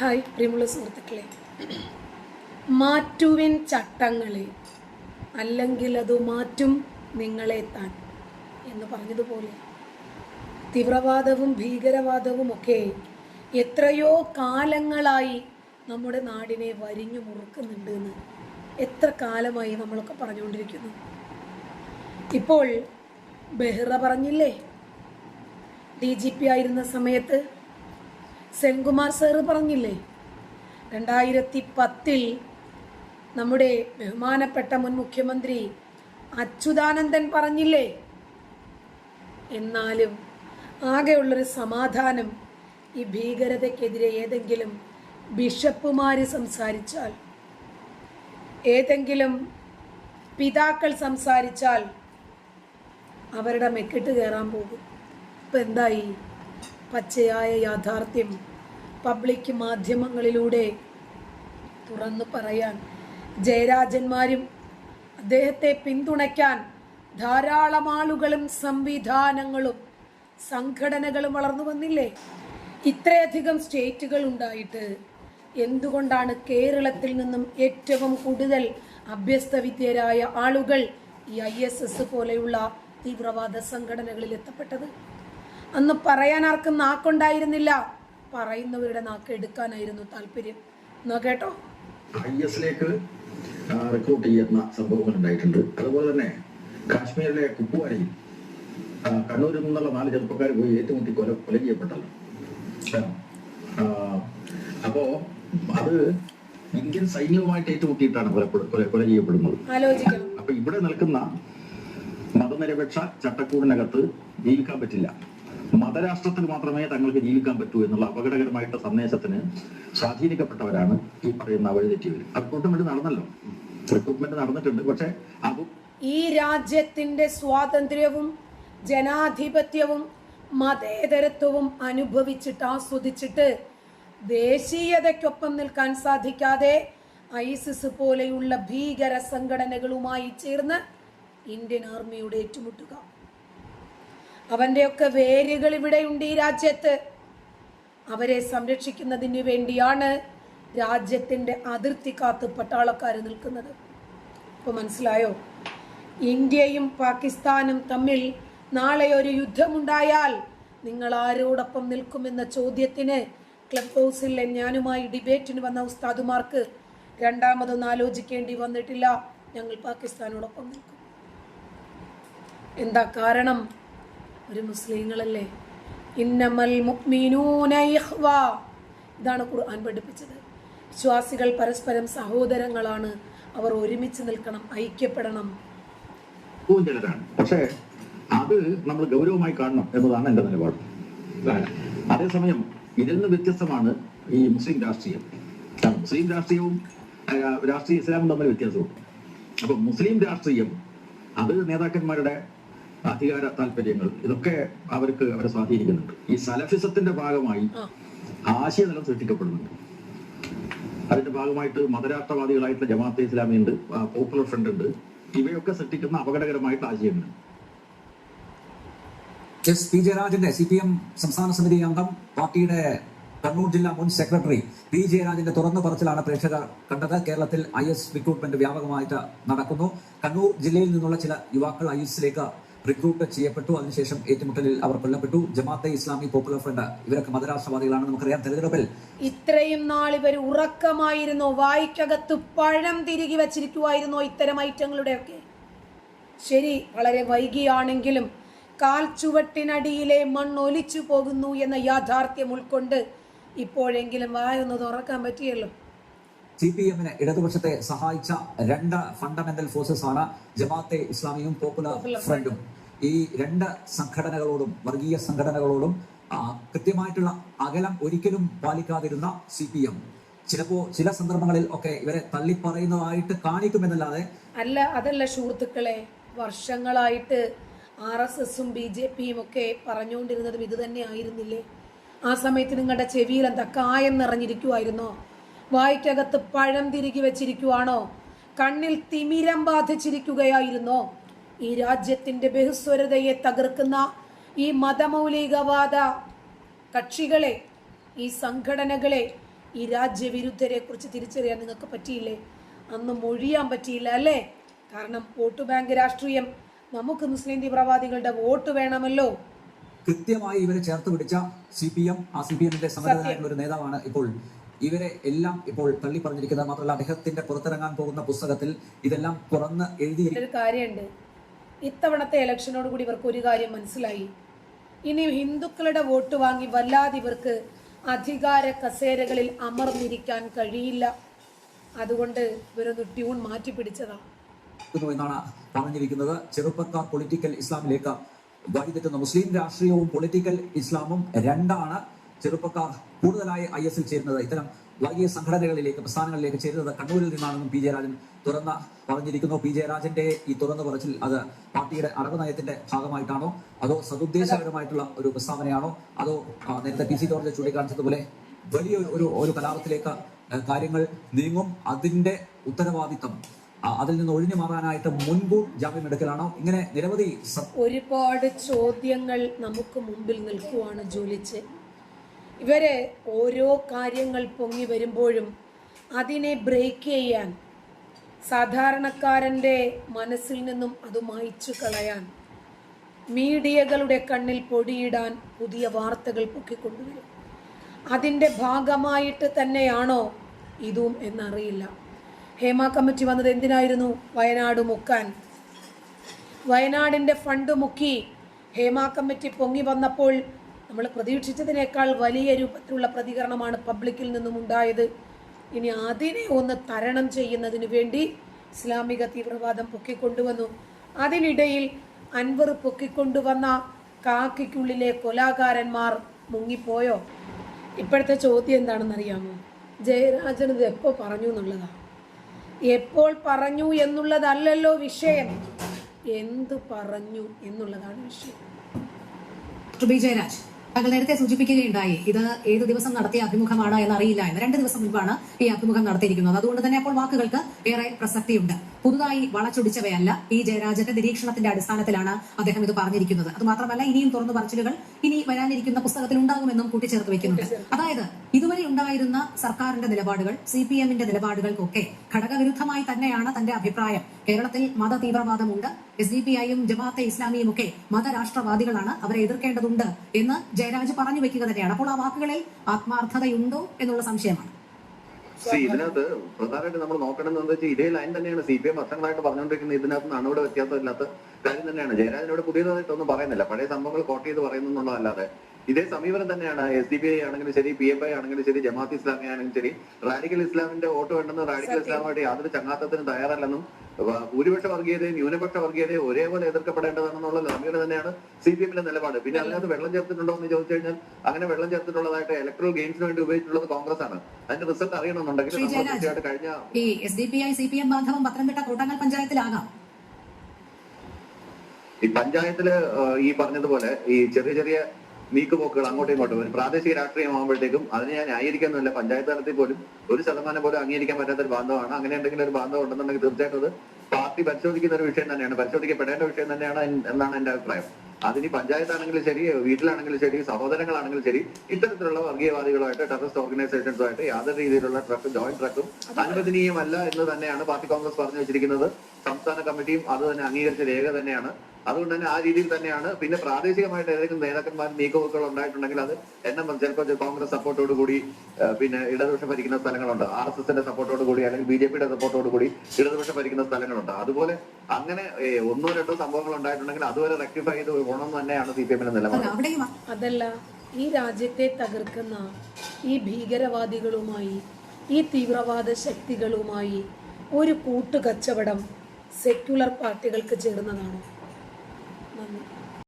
Hi പ്രിയമുള്ള സുഹൃത്തുക്കളെ. മാറ്റുവിൻ ചട്ടങ്ങളെ അല്ലെങ്കിൽ അത് മാറ്റും നിങ്ങളെ താൻ എന്ന് പറഞ്ഞതുപോലെ തീവ്രവാദവും ഭീകരവാദവും ഒക്കെ എത്രയോ കാലങ്ങളായി നമ്മുടെ നാടിനെ വരിഞ്ഞു മുറുക്കുന്നുണ്ട് എന്ന് എത്ര കാലമായി നമ്മളൊക്കെ പറഞ്ഞുകൊണ്ടിരിക്കുന്നു. ഇപ്പോൾ ബെഹ്റ പറഞ്ഞില്ലേ? ഡി ജി പി ആയിരുന്ന സമയത്ത് സെൻകുമാർ സാറ് പറഞ്ഞില്ലേ? രണ്ടായിരത്തി പത്തിൽ നമ്മുടെ ബഹുമാനപ്പെട്ട മുൻ മുഖ്യമന്ത്രി അച്യുതാനന്ദൻ പറഞ്ഞില്ലേ? എന്നാലും ആകെയുള്ളൊരു സമാധാനം ഈ ഭീകരതയ്ക്കെതിരെ ഏതെങ്കിലും ബിഷപ്പുമാർ സംസാരിച്ചാൽ ഏതെങ്കിലും പിതാക്കൾ സംസാരിച്ചാൽ അവരുടെ മെക്കിട്ട് കയറാൻ പോകും. ഇപ്പം എന്തായി? പച്ചയായ യാഥാർത്ഥ്യം പബ്ലിക് മാധ്യമങ്ങളിലൂടെ തുറന്നു പറയാൻ ജയരാജന്മാരും അദ്ദേഹത്തെ പിന്തുണയ്ക്കാൻ ധാരാളം ആളുകളും സംവിധാനങ്ങളും സംഘടനകളും വളർന്നു വന്നില്ലേ? ഇത്രയധികം സ്റ്റേറ്റുകൾ ഉണ്ടായിട്ട് എന്തുകൊണ്ടാണ് കേരളത്തിൽ നിന്നും ഏറ്റവും കൂടുതൽ അഭ്യസ്ത വിദ്യരായ ആളുകൾ ഈ ഐ എസ് എസ് പോലെയുള്ള തീവ്രവാദ സംഘടനകളിൽ എത്തപ്പെട്ടത്? അന്ന് പറയാൻ ആർക്കും നാക്കുണ്ടായിരുന്നില്ല. പറയുന്നവരുടെ നാക്ക് എടുക്കാനായിരുന്നു താല്പര്യം. എന്നാ കേട്ടോ? ഐ എസിലേക്ക് റിക്രൂട്ട് ചെയ്യുന്ന സംഭവങ്ങൾ ഉണ്ടായിട്ടുണ്ട്. അതുപോലെ തന്നെ കാശ്മീരിലെ കുപ്വാരയിൽ ആ, കണ്ണൂരിൽ നിന്നുള്ള നാല് ചെറുപ്പക്കാർ പോയി ഏറ്റുമുട്ടി കൊല കൊല ചെയ്യപ്പെട്ടല്ലോ. അപ്പോ അത് ഇന്ത്യൻ സൈന്യവുമായിട്ട് ഏറ്റുമുട്ടിയിട്ടാണ് കൊല കൊല ചെയ്യപ്പെടുന്നത്. അപ്പൊ ഇവിടെ നിൽക്കുന്ന മതനിരപേക്ഷ ചട്ടക്കൂടിനകത്ത് ജീവിക്കാൻ പറ്റില്ല. മതരാഷ്ട്രത്തിൽ മാത്രമേ തങ്ങൾക്ക് ജീവിക്കാൻ പറ്റൂ എന്നുള്ള അപകടകരമായിട്ട് സന്ദേശത്തിന് സ്വാധീനിക്കപ്പെട്ടവരാണ് ഈ പറയുന്ന വഴിതെറ്റിയവർ റിക്രൂട്ട്മെന്റ് നടന്നല്ലോ. റിക്രൂട്ട്മെന്റ് നടന്നിട്ടുണ്ട്. പക്ഷെ അതും ഈ രാജ്യത്തിന്റെ സ്വാതന്ത്ര്യവും ജനാധിപത്യവും മതേതരത്വവും അനുഭവിച്ചിട്ട് ആസ്വദിച്ചിട്ട് ദേശീയതയ്ക്കൊപ്പം നിൽക്കാൻ സാധിക്കാതെ ഐസിസ് പോലെയുള്ള ഭീകര സംഘടനകളുമായി ചേർന്ന് ഇന്ത്യൻ ആർമിയുടെ ഏറ്റുമുട്ടുക. അവന്റെയൊക്കെ വേരുകൾ ഇവിടെയുണ്ട് ഈ രാജ്യത്ത്. അവരെ സംരക്ഷിക്കുന്നതിന് വേണ്ടിയാണ് രാജ്യത്തിന്റെ അതിർത്തി കാത്ത് പട്ടാളക്കാർ നിൽക്കുന്നത്. ഇപ്പോൾ മനസ്സിലായോ? ഇന്ത്യയും പാകിസ്ഥാനും തമ്മിൽ നാളെ ഒരു യുദ്ധമുണ്ടായാൽ നിങ്ങൾ ആരോടൊപ്പം നിൽക്കുമെന്ന ചോദ്യത്തിന് ക്ലബ് ഹൗസിൽ ഞാനുമായി ഡിബേറ്റിന് വന്ന ഉസ്താദുമാർക്ക് രണ്ടാമതൊന്നും ആലോചിക്കേണ്ടി വന്നിട്ടില്ല. ഞങ്ങൾ പാകിസ്ഥാനോടൊപ്പം നിൽക്കും. എന്താ കാരണം? ഒരു മുസ്ലിങ്ങളല്ലേ? ഇന്നമൽ ഇതാണ് ഖുർആൻ പഠിപ്പിച്ചത്. വിശ്വാസികൾ പരസ്പരം സഹോദരങ്ങളാണ്. അവർ ഒരുമിച്ച് നിൽക്കണം ഐക്യപ്പെടണം. പക്ഷേ അത് നമ്മൾ ഗൗരവമായി കാണണം എന്നതാണ് എന്റെ നിലപാട്. അതേസമയം ഇതിൽ നിന്ന് വ്യത്യസ്തമാണ് ഈ മുസ്ലിം രാഷ്ട്രീയം. മുസ്ലിം രാഷ്ട്രീയവും രാഷ്ട്രീയ ഇസ്ലാമും തമ്മിൽ വ്യത്യാസമുണ്ട്. അപ്പൊ മുസ്ലിം രാഷ്ട്രീയം അത് നേതാക്കന്മാരുടെ അധികാര താല്പര്യങ്ങൾ ഇതൊക്കെ അവർക്ക് അവരെ സ്വാധീനിക്കുന്നുണ്ട്. ഈ സലഫിസത്തിന്റെ ഭാഗമായി ആശയ നിലം സൃഷ്ടിക്കപ്പെടുന്നുണ്ട്. അതിന്റെ ഭാഗമായിട്ട് മതരാഷ്ട്രവാദികളായിട്ടുള്ള ജമാഅത്തെ ഇസ്ലാമി ഉണ്ട് പോപ്പുലർ ഫ്രണ്ട് ഉണ്ട്. ഇവയൊക്കെ സൃഷ്ടിക്കുന്ന അപകടകരമായിട്ടുള്ള ആശയങ്ങൾ. എസ് പി ജയരാജന്റെ സി പി എം സംസ്ഥാന സമിതി അംഗം പാർട്ടിയുടെ കണ്ണൂർ ജില്ലാ മുൻ സെക്രട്ടറി പി ജയരാജന്റെ തുറന്നു പറച്ചിലാണ് പ്രേക്ഷകർ കണ്ടത്. കേരളത്തിൽ ഐ എസ് റിക്രൂട്ട്മെന്റ് വ്യാപകമായിട്ട് നടക്കുന്നു. കണ്ണൂർ ജില്ലയിൽ നിന്നുള്ള ചില യുവാക്കൾ ഐ എസിലേക്ക് റിക്രൂട്ട് ചെയ്യപ്പെട്ടു. അതിനുശേഷം ഏറ്റുമുട്ടലിൽ അവർ കൊല്ലപ്പെട്ടു. ജമാഅത്തെ ഇസ്ലാമി പോപ്പുലർ ഫ്രണ്ട് ഇവരൊക്കെ മതരാഷ്ട്രവാദികളാണ് നമുക്കറിയാം. തെരഞ്ഞെടുപ്പിൽ ഇത്രയും നാൾ ഇവർ ഉറക്കമായിരുന്നു. വായിക്കകത്ത് പഴം തിരികെ വച്ചിരിക്കുമായിരുന്നോ ഇത്തരം ഐറ്റങ്ങളുടെയൊക്കെ. ശരി വളരെ വൈകിയാണെങ്കിലും കാൽ ചുവട്ടിനടിയിലെ മണ്ണ് ഒലിച്ചു പോകുന്നു എന്ന യാഥാർത്ഥ്യം ഉൾക്കൊണ്ട് ഇപ്പോഴെങ്കിലും വായൊന്ന് തുറക്കാൻ പറ്റിയല്ലോ. സി പി എമ്മിന് ഇടതുപക്ഷത്തെ സഹായിച്ച രണ്ട് ഫണ്ടമെന്റൽ ഫോഴ്സസ് ആണ് ജമാഅത്തെ ഇസ്ലാമിയും പോപ്പുലർ ഫ്രണ്ടും ഈ രണ്ട് സംഘടനകളോടും വർഗീയ സംഘടനകളോടും കൃത്യമായിട്ടുള്ള അകലം ഒരിക്കലും പാലിക്കാതിരുന്ന സി പി എം ചിലപ്പോ ചില സന്ദർഭങ്ങളിൽ ഒക്കെ ഇവരെ തള്ളിപ്പറയുന്നതായിട്ട് കാണിക്കുമെന്നല്ലാതെ അല്ല അതല്ല സുഹൃത്തുക്കളെ വർഷങ്ങളായിട്ട് ആർ എസ് എസും ബി ജെ പിയും ഒക്കെ പറഞ്ഞുകൊണ്ടിരുന്നതും ഇത് തന്നെ ആയിരുന്നില്ലേ? ആ സമയത്ത് നിങ്ങളുടെ ചെവിയിൽ എന്താ കായം നിറഞ്ഞിരിക്കുമായിരുന്നോ വായ്ക്കകത്ത് പഴം തിരികെ വെച്ചിരിക്കുവാണോ? കണ്ണിൽ തിമിരം ബാധിച്ചിരിക്കുകയായിരുന്നോ? ഈ രാജ്യത്തിന്റെ ബഹുസ്വരതയെ തകർക്കുന്ന ഈ മതമൗലികവാദ കക്ഷികളെ ഈ സംഘടനകളെ ഈ രാജ്യവിരുദ്ധരെ കുറിച്ച് തിരിച്ചറിയാൻ നിങ്ങൾക്ക് പറ്റിയില്ലേ? അന്ന് മൊഴിയാൻ പറ്റിയില്ല അല്ലേ? കാരണം വോട്ട് ബാങ്ക് രാഷ്ട്രീയം നമുക്ക് മുസ്ലിം തീവ്രവാദികളുടെ വോട്ട് വേണമല്ലോ. കൃത്യമായി ഇവരെ ചേർത്ത് പിടിച്ച സി പി എം ആ സി പി എമ്മിന്റെ സമരനായിട്ടുള്ള ഒരു നേതാവാണ് ഇപ്പോൾ ഇവരെ എല്ലാം ഇപ്പോൾ തള്ളി പറഞ്ഞിരിക്കുന്നത് മാത്രമല്ല അദ്ദേഹത്തിന്റെ പുറത്തിറങ്ങാൻ പോകുന്ന പുസ്തകത്തിൽ ഇതെല്ലാം തുറന്ന് എഴുതി ഒരു കാര്യമുണ്ട്. ഇത്തവണത്തെ ഇലക്ഷനോട് കൂടി ഇവർക്ക് ഒരു കാര്യം മനസ്സിലായി. ഇനി ഹിന്ദുക്കളുടെ വോട്ട് വാങ്ങി വല്ലാതെ ഇവർക്ക് അധികാര കസേരകളിൽ അമർന്നിരിക്കാൻ കഴിയില്ല. അതുകൊണ്ട് ഇവരൊന്ന് ട്യൂൺ മാറ്റി പിടിച്ചതാ. ക്കുന്നു എന്നാണ് പറഞ്ഞിരിക്കുന്നത്. ചെറുപ്പക്കാർ പൊളിറ്റിക്കൽ ഇസ്ലാമിലേക്ക് വഴിതെറ്റുന്ന മുസ്ലിം രാഷ്ട്രീയവും പൊളിറ്റിക്കൽ ഇസ്ലാമും രണ്ടാണ്. ചെറുപ്പക്കാർ കൂടുതലായി ഐ എസിൽ ചേരുന്നത് ഇത്തരം വർഗീയ സംഘടനകളിലേക്ക് പ്രസ്ഥാനങ്ങളിലേക്ക് ചേരുന്നത് കണ്ണൂരിൽ നിന്നാണെന്നും പി ജയരാജൻ തുറന്ന പറഞ്ഞിരിക്കുന്നു. പി ജയരാജന്റെ ഈ തുറന്നു പറച്ചിൽ അത് പാർട്ടിയുടെ അടവ് നയത്തിന്റെ ഭാഗമായിട്ടാണോ? അതോ സതുദ്ദേശപരമായിട്ടുള്ള ഒരു പ്രസ്താവനയാണോ? അതോ നേരത്തെ പി സി ജോർജ് ചൂണ്ടിക്കാണിച്ചതുപോലെ വലിയ ഒരു ഒരു കലാപത്തിലേക്ക് കാര്യങ്ങൾ നീങ്ങും? അതിന്റെ ഉത്തരവാദിത്തം അതിൽ നിന്ന് ഒഴിഞ്ഞു മാറാനായിട്ട് മുൻകൂർ ജാമ്യം എടുക്കലാണോ? ഇങ്ങനെ നിരവധി ഒരുപാട് ചോദ്യങ്ങൾ നമുക്ക് മുമ്പിൽ നിൽക്കുവാണ് ജോലിച്ച്. ഇവർ ഓരോ കാര്യങ്ങൾ പൊങ്ങി വരുമ്പോഴും അതിനെ ബ്രേക്ക് ചെയ്യാൻ സാധാരണക്കാരന്റെ മനസ്സിൽ നിന്നും അത് മായ്ച്ചു കളയാൻ മീഡിയകളുടെ കണ്ണിൽ പൊടിയിടാൻ പുതിയ വാർത്തകൾ പൊക്കിക്കൊണ്ടുവരും. അതിന്റെ ഭാഗമായിട്ട് തന്നെയാണോ ഇതും എന്നറിയില്ല. ഹേമ കമ്മിറ്റി വന്നത് എന്തിനായിരുന്നു? വയനാട് മുക്കാൻ. വയനാടിന്റെ ഫണ്ട് മുക്കി ഹേമ കമ്മിറ്റി പൊങ്ങി വന്നപ്പോൾ നമ്മൾ പ്രതീക്ഷിച്ചതിനേക്കാൾ വലിയ രൂപത്തിലുള്ള പ്രതികരണമാണ് പബ്ലിക്കിൽ നിന്നും ഉണ്ടായത്. ഇനി അതിനെ ഒന്ന് തരണം ചെയ്യുന്നതിന് വേണ്ടി ഇസ്ലാമിക തീവ്രവാദം പൊക്കിക്കൊണ്ടുവന്നു. അതിനിടയിൽ അൻവർ പൊക്കിക്കൊണ്ടുവന്ന കാക്കിക്കുള്ളിലെ കൊലാകാരന്മാർ മുങ്ങിപ്പോയോ? ഇപ്പോഴത്തെ ചോദ്യം എന്താണെന്നറിയാമോ? ജയരാജൻ ഇത് എപ്പോൾ പറഞ്ഞു എന്നുള്ളതാ. എപ്പോൾ പറഞ്ഞു എന്നുള്ളതല്ലല്ലോ വിഷയം. എന്തു പറഞ്ഞു എന്നുള്ളതാണ് വിഷയം. ജയരാജ്. താങ്കൾ നേരത്തെ സൂചിപ്പിക്കുകയുണ്ടായി ഇത് ഏത് ദിവസം നടത്തിയ അഭിമുഖമാണ് എന്നറിയില്ല എന്ന്. രണ്ട് ദിവസം മുൻപാണ് ഈ അഭിമുഖം നടത്തിയിരിക്കുന്നത്. അതുകൊണ്ട് തന്നെ അപ്പോൾ വാക്കുകൾക്ക് ഏറെ പ്രസക്തിയുണ്ട്. പുതുതായി വളച്ചൊടിച്ചവയല്ല പി ജയരാജന്റെ നിരീക്ഷണത്തിന്റെ അടിസ്ഥാനത്തിലാണ് അദ്ദേഹം ഇത് പറഞ്ഞിരിക്കുന്നത്. അത് മാത്രമല്ല ഇനിയും തുറന്നു പറച്ചിലുകൾ ഇനി വരാനിരിക്കുന്ന പുസ്തകത്തിൽ ഉണ്ടാകുമെന്നും കൂട്ടിച്ചേർത്ത് വെക്കുന്നുണ്ട്. അതായത് ഇതുവരെ ഉണ്ടായിരുന്ന സർക്കാരിന്റെ നിലപാടുകൾ സി പി എമ്മിന്റെ നിലപാടുകൾക്കൊക്കെ ഘടകവിരുദ്ധമായി തന്നെയാണ് തന്റെ അഭിപ്രായം. കേരളത്തിൽ മത തീവ്രവാദമുണ്ട് എസ് ഡി പി ഐയും ജമാഅത്തെ ഇസ്ലാമിയും ഒക്കെ മതരാഷ്ട്രവാദികളാണ് അവരെ എതിർക്കേണ്ടതുണ്ട് എന്ന് ജയരാജ് പറഞ്ഞു വെക്കുക തന്നെയാണ്. അപ്പോൾ ആ വാക്കുകളിൽ ആത്മാർത്ഥതയുണ്ടോ എന്നുള്ള സംശയമാണ്. ഇതിനകത്ത് പ്രധാനമായിട്ട് നമ്മൾ നോക്കണമെന്ന് എന്താ വെച്ചാൽ ഇതേ ലൈൻ തന്നെയാണ് സി പി എം വർഷങ്ങളായിട്ട് പറഞ്ഞുകൊണ്ടിരിക്കുന്നത്. ഇതിനകത്ത് അണുവിടെ വ്യത്യാസമില്ലാത്ത കാര്യം തന്നെയാണ്. ജയരാജനോട് പുതിയതായിട്ടൊന്നും പറയുന്നില്ല. പഴയ സംഭവങ്ങൾ കോട്ട് ചെയ്ത് പറയുന്നു എന്നുള്ളതല്ലാതെ ഇതേ സമീപനം തന്നെയാണ് എസ് ഡി പി ഐ ആണെങ്കിലും ശരി പി എഫ് ഐ ആണെങ്കിലും ശരി ജമാഅത്ത് ഇസ്ലാമി ആണെങ്കിലും ശരി റാഡിക്കൽ ഇസ്ലാമിന്റെ വോട്ട് വേണ്ടെന്ന് റാഡിക്കൽ ഇസ്ലാമായിട്ട് യാതൊരു ചങ്ങാത്തത്തിനും തയ്യാറല്ലെന്നും ഭൂരിപക്ഷ വർഗീയതയും ന്യൂനപക്ഷ വർഗീയതയും ഒരേപോലെ എതിർക്കപ്പെടേണ്ടതാണെന്നുള്ള സമീപനം തന്നെയാണ് സി പി എമ്മിന്റെ നിലപാട്. പിന്നെ അതിനകത്ത് വെള്ളം ചേർത്തിട്ടുണ്ടോ എന്ന് ചോദിച്ചു കഴിഞ്ഞാൽ അങ്ങനെ വെള്ളം ചേർത്തിട്ടുള്ളതായിട്ട് ഇലക്ട്രൽ ഗെയിംസിന് വേണ്ടി ഉപയോഗിച്ചിട്ടുള്ളത് കോൺഗ്രസ് ആണ്. അതിന്റെ റിസൾട്ട് അറിയണമെന്നുണ്ടെങ്കിൽ തീർച്ചയായിട്ടും കഴിഞ്ഞ ഈ S D P I C P M ബാന്ധവം Pathanamthitta Kottangal പഞ്ചായത്തിലാകാം. ഈ പഞ്ചായത്തിൽ ഈ പറഞ്ഞതുപോലെ ഈ ചെറിയ ചെറിയ നീക്കുപോക്കുകൾ അങ്ങോട്ടും ഇങ്ങോട്ടും ഒരു പ്രാദേശിക രാഷ്ട്രീയമാകുമ്പോഴത്തേക്കും അതിനെ ഞാൻ ന്യായീകരിക്കുന്നില്ല പഞ്ചായത്ത് തലത്തിൽ പോലും ഒരു ശതമാനം പോലും അംഗീകരിക്കാൻ പറ്റാത്ത ഒരു ബാന്ധവമാണ് അങ്ങനെ എന്തെങ്കിലും ഒരു ബാന്ധവം ഉണ്ടെന്നുണ്ടെങ്കിൽ തീർച്ചയായിട്ടും അത് പാർട്ടി പരിശോധിക്കുന്ന ഒരു വിഷയം തന്നെയാണ്. പരിശോധിക്കപ്പെടേണ്ട വിഷയം തന്നെയാണ് എന്നാണ് എന്റെ അഭിപ്രായം. അതിന് പഞ്ചായത്താണെങ്കിലും ശരി വീട്ടിലാണെങ്കിലും ശരി സഹോദരങ്ങളാണെങ്കിലും ശരി ഇത്തരത്തിലുള്ള വർഗീയവാദികളുമായിട്ട് ടെററിസ്റ്റ് ഓർഗനൈസേഷൻസുമായിട്ട് യാതൊരു രീതിയിലുള്ള ട്രക്ക് ജോയിന്റ് ട്രക്കും അനുവദനീയമല്ല എന്ന് തന്നെയാണ് പാർട്ടി കോൺഗ്രസ് പറഞ്ഞു വെച്ചിരിക്കുന്നത്. സംസ്ഥാന കമ്മിറ്റിയും അത് തന്നെ അംഗീകരിച്ച രേഖ തന്നെയാണ്. അതുകൊണ്ട് തന്നെ ആ രീതിയിൽ തന്നെയാണ്. പിന്നെ പ്രാദേശികമായിട്ട് ഏതെങ്കിലും നേതാക്കന്മാർ നീക്കുപോക്കുകൾ ഉണ്ടായിട്ടുണ്ടെങ്കിൽ അത് എണ്ണം ചിലപ്പോൾ കോൺഗ്രസ് സപ്പോർട്ടോട് കൂടി പിന്നെ ഇടതുപക്ഷം ഭരിക്കുന്ന സ്ഥലങ്ങളുണ്ട്. ആർ എസ് എസിന്റെ സപ്പോർട്ടോട് കൂടി അല്ലെങ്കിൽ ബി ജെ പിയുടെ സപ്പോർട്ടോട് കൂടി ഇടതുപക്ഷം ഭരിക്കുന്ന സ്ഥലങ്ങളുണ്ട്. അതുപോലെ അങ്ങനെ ഒന്നോ രണ്ടോ സംഭവങ്ങൾ ഉണ്ടായിട്ടുണ്ടെങ്കിൽ അതുവരെ റെക്ടിഫൈ ചെയ്ത് ഗുണം തന്നെയാണ് സി പി എമ്മിന്റെ നിലപാട്. അതല്ല ഈ രാജ്യത്തെ തകർക്കുന്ന ഈ ഭീകരവാദികളുമായി ഈ തീവ്രവാദ ശക്തികളുമായി ഒരു കൂട്ടുകച്ചവടം സെക്യുലർ പാർട്ടികൾക്ക് ചേർന്നതാണോ. 맞나?